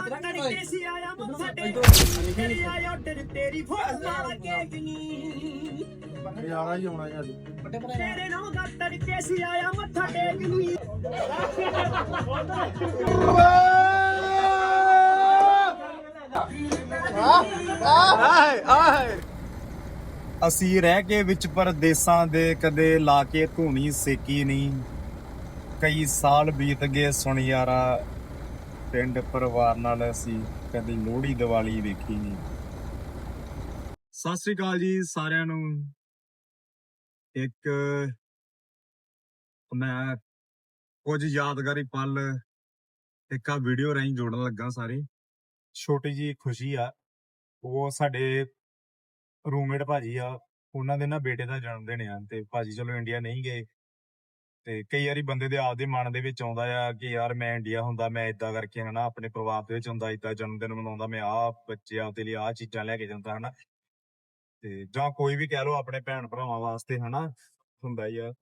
ਤੜਕੇ ਸੀ ਆਇਆ ਮੱਥਾ ਟੇਕ। ਤੇਰੀ ਆਇਆ ਡਰ ਤੇਰੀ ਫੋਟੋ ਵਾਲਾ ਕੇਕ ਨੀ। ਯਾਰਾ ਹੀ ਆਉਣਾ ਯਾਰ। ਤੇਰੇ ਨਾਲ ਦਾ ਤੜਕੇ ਸੀ ਆਇਆ ਮੱਥਾ ਟੇਕ ਨੀ। ਅਸੀਂ ਰਹਿ ਕੇ ਵਿੱਚ ਪਰਦੇਸਾਂ ਦੇ ਕਦੇ ਲਾ ਕੇ ਧੂਣੀ ਸੇਕੀ ਨਹੀਂ ਕਈ ਸਾਲ ਬੀਤ ਗਏ ਸੁਣ ਯਾਰਾ ਪਿੰਡ ਪਰਿਵਾਰ ਨਾਲ ਅਸੀਂ ਕਦੇ ਲੋਹੜੀ ਦੀਵਾਲੀ ਵੇਖੀ ਨਹੀਂ। ਸਤਿ ਸ੍ਰੀ ਅਕਾਲ ਜੀ ਸਾਰਿਆਂ ਨੂੰ। ਇੱਕ ਮੈਂ ਕੁਝ ਯਾਦਗਾਰੀ ਪਲ ਇੱਕ ਆ ਵੀਡੀਓ ਰਾਹੀਂ ਜੋੜਨ ਲੱਗਾ ਸਾਰੇ। ਛੋਟੀ ਜੀ ਖੁਸ਼ੀ ਆ, ਉਹ ਸਾਡੇ ਰੂਮਮੇਟ ਭਾਜੀ ਆ, ਉਹਨਾਂ ਦੇ ਨਾ ਬੇਟੇ ਦਾ ਜਨਮ ਦਿਨ ਆ ਤੇ ਭਾਜੀ ਚਲੋ ਇੰਡੀਆ ਨਹੀਂ ਗਏ। ਤੇ ਕਈ ਵਾਰੀ ਬੰਦੇ ਦੇ ਆਪਦੇ ਮਨ ਦੇ ਵਿੱਚ ਆਉਂਦਾ ਆ ਕਿ ਯਾਰ ਮੈਂ ਇੰਡੀਆ ਹੁੰਦਾ, ਮੈਂ ਇਦਾਂ ਕਰਕੇ ਹਨਾ ਆਪਣੇ ਪਰਿਵਾਰ ਦੇ ਵਿੱਚ ਹੁੰਦਾ ਇਦਾਂ ਜਨਮ ਦਿਨ ਮਨਾਉਂਦਾ, ਮੈਂ ਆਹ ਬੱਚੇ ਆਪਦੇ ਲਈ ਆਹ ਚੀਜ਼ਾਂ ਲੈ ਕੇ ਜਾਂਦਾ ਹਨਾ। ਤੇ ਜਾਂ ਕੋਈ ਵੀ ਕਹਿ ਲਓ ਆਪਣੇ ਭੈਣ ਭਰਾਵਾਂ ਵਾਸਤੇ ਹਨਾ, ਹੁੰਦਾ ਹੀ ਆ।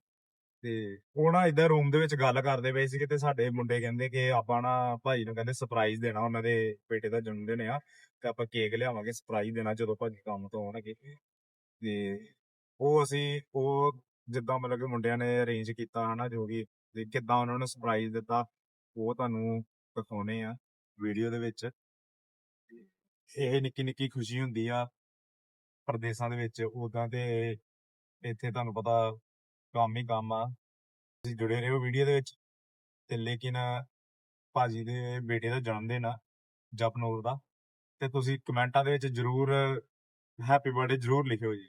ਤੇ ਉਹ ਨਾ ਇਦਾਂ ਰੂਮ ਦੇ ਵਿੱਚ ਗੱਲ ਕਰਦੇ ਪਏ ਸੀ ਤੇ ਸਾਡੇ ਮੁੰਡੇ ਕਹਿੰਦੇ ਕਿ ਆਪਾਂ ਨਾ ਭਾਜੀ ਨੂੰ ਕਹਿੰਦੇ ਸਰਪ੍ਰਾਈਜ਼ ਦੇਣਾ ਉਹਨਾਂ ਦੇ ਬੇਟੇ ਦਾ ਜਨਮ ਦਿਨ ਆ, ਤੇ ਆਪਾਂ ਕੇਕ ਲਿਆਵਾਂਗੇ ਸਰਪ੍ਰਾਈਜ਼ ਦੇਣਾ ਜਦੋਂ ਭਾਜੀ ਕੰਮ ਤੋਂ ਆਉਣਗੇ। ਤੇ ਉਹ ਅਸੀਂ, ਉਹ ਜਿੱਦਾਂ ਮਤਲਬ ਕਿ ਮੁੰਡਿਆਂ ਨੇ ਅਰੇਂਜ ਕੀਤਾ ਹਨਾ, ਜੋ ਵੀ ਤੇ ਕਿੱਦਾਂ ਉਹਨਾਂ ਨੂੰ ਸਰਪ੍ਰਾਈਜ਼ ਦਿੱਤਾ, ਉਹ ਤੁਹਾਨੂੰ ਦਿਖਾਉਣੇ ਆ ਵੀਡੀਓ ਦੇ ਵਿੱਚ। ਇਹ ਨਿੱਕੀ ਨਿੱਕੀ ਖੁਸ਼ੀ ਹੁੰਦੀ ਆ ਪਰਦੇਸਾਂ ਦੇ ਵਿੱਚ ਉਦਾਂ ਤੇ ਇੱਥੇ ਤੁਹਾਨੂੰ ਪਤਾ ਕੰਮ ਹੀ ਕੰਮ ਆ। ਤੁਸੀਂ ਜੁੜੇ ਰਹੋ ਵੀਡੀਓ ਦੇ ਵਿੱਚ। ਤੇ ਲੇਕਿਨ ਭਾਜੀ ਦੇ ਬੇਟੇ ਦਾ ਜਨਮ ਦਿਨ ਆ, ਜਪਨੂਰ ਦਾ। ਤੇ ਤੁਸੀਂ ਕਮੈਂਟਾਂ ਦੇ ਵਿੱਚ ਜਰੂਰ ਹੈਪੀ ਬਰਥਡੇ ਜਰੂਰ ਲਿਖਿਓ ਜੀ।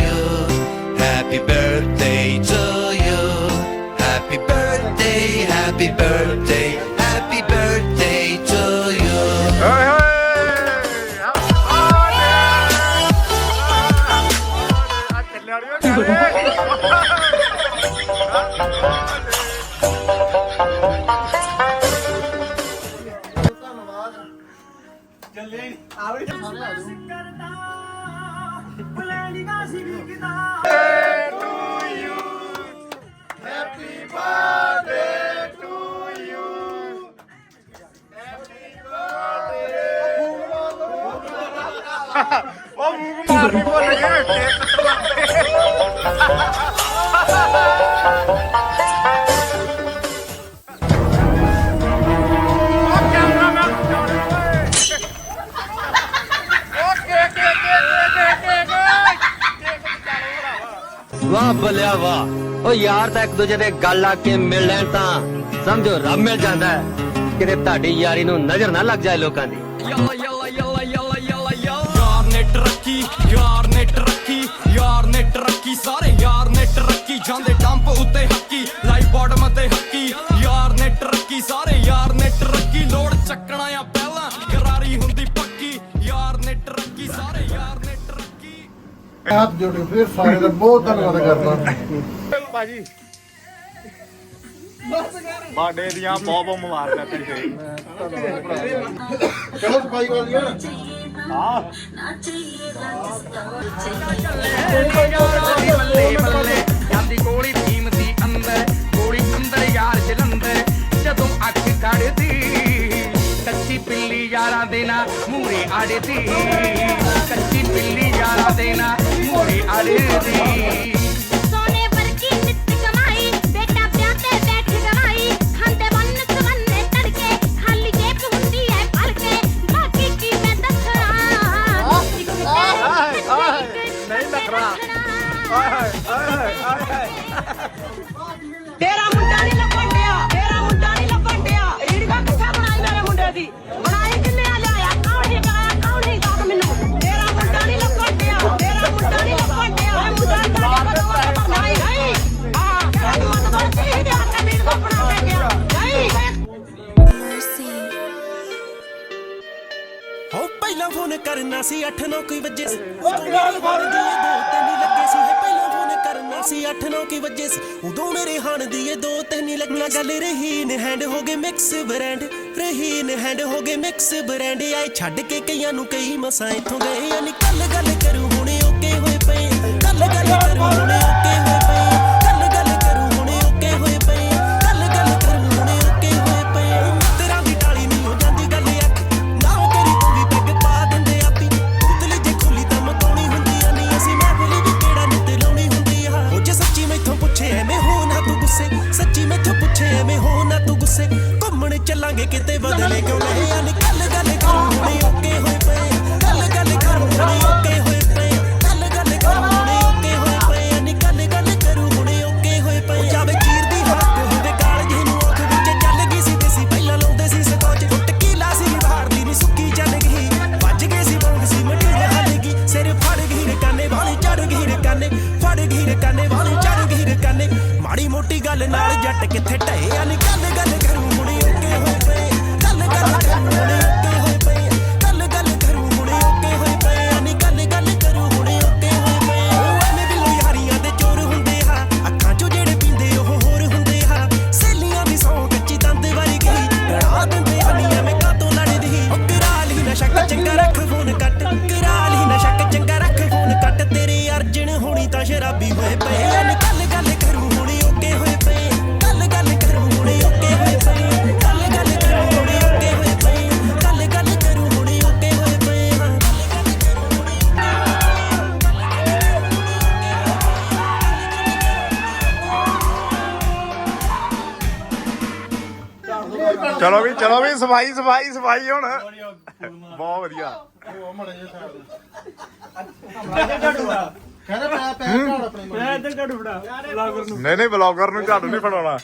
ਕਰਦਾ ਬਲੈਂਡਿੰਗਾਂ ਸੀ ਵਿਕਦਾ ਬਲਿਆ ਵਾਹ ਉਹ ਯਾਰ, ਤਾਂ ਇੱਕ ਦੂਜੇ ਦੇ ਗੱਲ ਆ ਕੇ ਮਿਲ ਲੈਣ ਤਾਂ ਸਮਝੋ, ਰੱਬ ਮਿਲ ਜਾਂਦਾ ਹੈ। ਕਿਤੇ ਤੁਹਾਡੀ ਯਾਰੀ ਨੂੰ ਨਜ਼ਰ ਨਾ ਲੱਗ ਜਾਏ ਲੋਕਾਂ ਦੀ। ਯਾਲਾ ਯਾਲਾ ਯਾਲਾ ਯਾਲਾ ਯਾਲਾ ਯਾਰ ਨੇ ਟਰੱਕੀ ਯਾਰ ਨੇ ਟਰੱਕੀ ਯਾਰ ਨੇ ਟਰੱਕੀ ਸਾਰੇ ਯਾਰ ਨੇ ਟਰੱਕੀ ਜਾਂਦੇ ਡੰਪ ਉੱਤੇ ਹੱਕੀ। ਹੱਥ ਜੋੜ ਕੇ ਫਿਰ ਸਾਰੇ ਦਾ ਬਹੁਤ ਧੰਨਵਾਦ ਕਰਦਾ। ਭਾਜੀ। ਬਾਡੇ ਦੀਆਂ ਬਹੁਤ ਬਹੁਤ ਮੁਬਾਰਕਾਂ ਤੇ ਚਲੋ ਸਫ਼ਾਈ ਕਰ ਲਿਆ ਹਾਂ। ਬੱਲੇ ਬੱਲੇ ਜਾਂਦੀ ਗੋਲੀ ਭੀਮ ਦੀ ਅੰਦਰ ਗੋਲੀ ਅੰਦਰ ਯਾਰ ਜਲੰਧਰ ਜਦੋਂ ਅੱਖ ਕੱਢਦੀ ਕੱਚੀ ਪਿੱਲੀ ਯਾਰਾਂ ਦੇ ਨਾਲ ਮੂਰੇ ਆੜਦੀ। ਕੱਚੀ ਪਿੱਲੀ ਯਾਰਾਂ ਦੇ ਨਾਲ ਮੂਰੇ ਸੀ 8-9 ਕੀ ਵਜੇ ਸੀ। ਉਦੋਂ ਮੇਰੇ ਹਾਣ ਦੀ ਇਹ ਦੋ ਤਿੰਨ ਹੀ ਲੱਗੇ ਸੀ। ਹੈ ਪਹਿਲਾਂ ਫੋਨ ਕਰਨਾ ਸੀ 8-9 ਕੀ ਵਜੇ ਸੀ। ਉਦੋਂ ਮੇਰੇ ਹਾਣ ਦੀ ਇਹ ਦੋ ਤਿੰਨ ਹੀ ਲੱਗਣਾ ਗੱਲ ਰਹੀ ਨੇ ਹੈਂਡ ਹੋ ਗਏ ਮਿਕਸ ਬ੍ਰਾਂਡ ਰਹੀ ਨੇ ਹੈਂਡ ਹੋ ਗਏ ਮਿਕਸ ਬ੍ਰਾਂਡ ਆਏ ਛੱਡ ਕੇ ਕਈਆਂ ਨੂੰ ਕਈ ਮਸਾਂ ਇੱਥੋਂ ਗਏ। ਯਾਨੀ ਕੱਲ ਗੱਲ ਕਰੂ ਹੁਣੇ। ਘੁੰਮਣ ਕਿਤੇ ਬਦਲੇ ਕਿਉਂ ਨਹੀਂ? ਆ ਨੀ ਗੱਲ ਗੱਲ ਹੁਣੇ ਓਕੇ ਹੋਏ ਪਏ ਗੱਲ ਗੱਲ ਕਰੂ ਹੁਣੇ ਓਕੇ ਹੋਏ ਪਏ ਗੱਲ ਗੱਲ ਕਰੂ ਹੁਣੇ ਓਕੇ ਹੋਏ ਪਏ ਆ। ਗੱਲ ਗੱਲ ਹੁਣੇ ਓਕੇ ਹੋਏ ਪਏ ਜਾਵੇ ਚੀਰ ਦੀ ਹੱਥ ਹੁੰਦੇ ਕਾਲ ਨੂੰ ਅੱਖ ਵਿੱਚ ਚੱਲ ਗਈ ਸੀ ਦੇਸੀ ਪਹਿਲਾਂ ਲਾਉਂਦੇ ਸੀ ਸਕੋਚ, ਫੁੱਟ ਕੀ ਬਾਹਰਦੀ ਨੀ, ਸੁੱਕੀ ਚੱਲ ਗਈ। ਵੱਜ ਗਏ ਸੀ ਬੋਂਗ ਸੀ ਮਟੂਰ ਹੱਲ ਗਈ। ਸਿਰ ਫੜ ਗਈ ਕਾਨੇ ਵਾਲੀ, ਚੜ ਗਈ ਕਾਨੇ ਫੜ ਗਈ ਕਾਨੇ ਵਾਲੀ, ਚੜ ਗਈ ਕਾਨੇ ਮਾੜੀ ਮੋਟੀ ਗੱਲ ਨਾਲ ਜੱਟ ਕਿੱਥੇ ਢਏ ਆ? ਨਿਕਲ ਗੱਲ ਗੱਲ ਚਲੋ ਵੀ ਚਲੋ ਵੀ ਸਫ਼ਾਈ ਸਫ਼ਾਈ ਸਫ਼ਾਈ ਹੁਣ। ਬਹੁਤ ਵਧੀਆ। ਉਹ ਮੜੇ ਜੇ ਸਾਈਡ ਕਹਿੰਦਾ ਪੈ ਪੈ ਘਾੜ ਆਪਣੇ ਨਹੀਂ ਨਹੀਂ ਬਲੌਗਰ ਨੂੰ ਝਾੜੂ ਨਹੀਂ ਫੜਾਉਣਾ।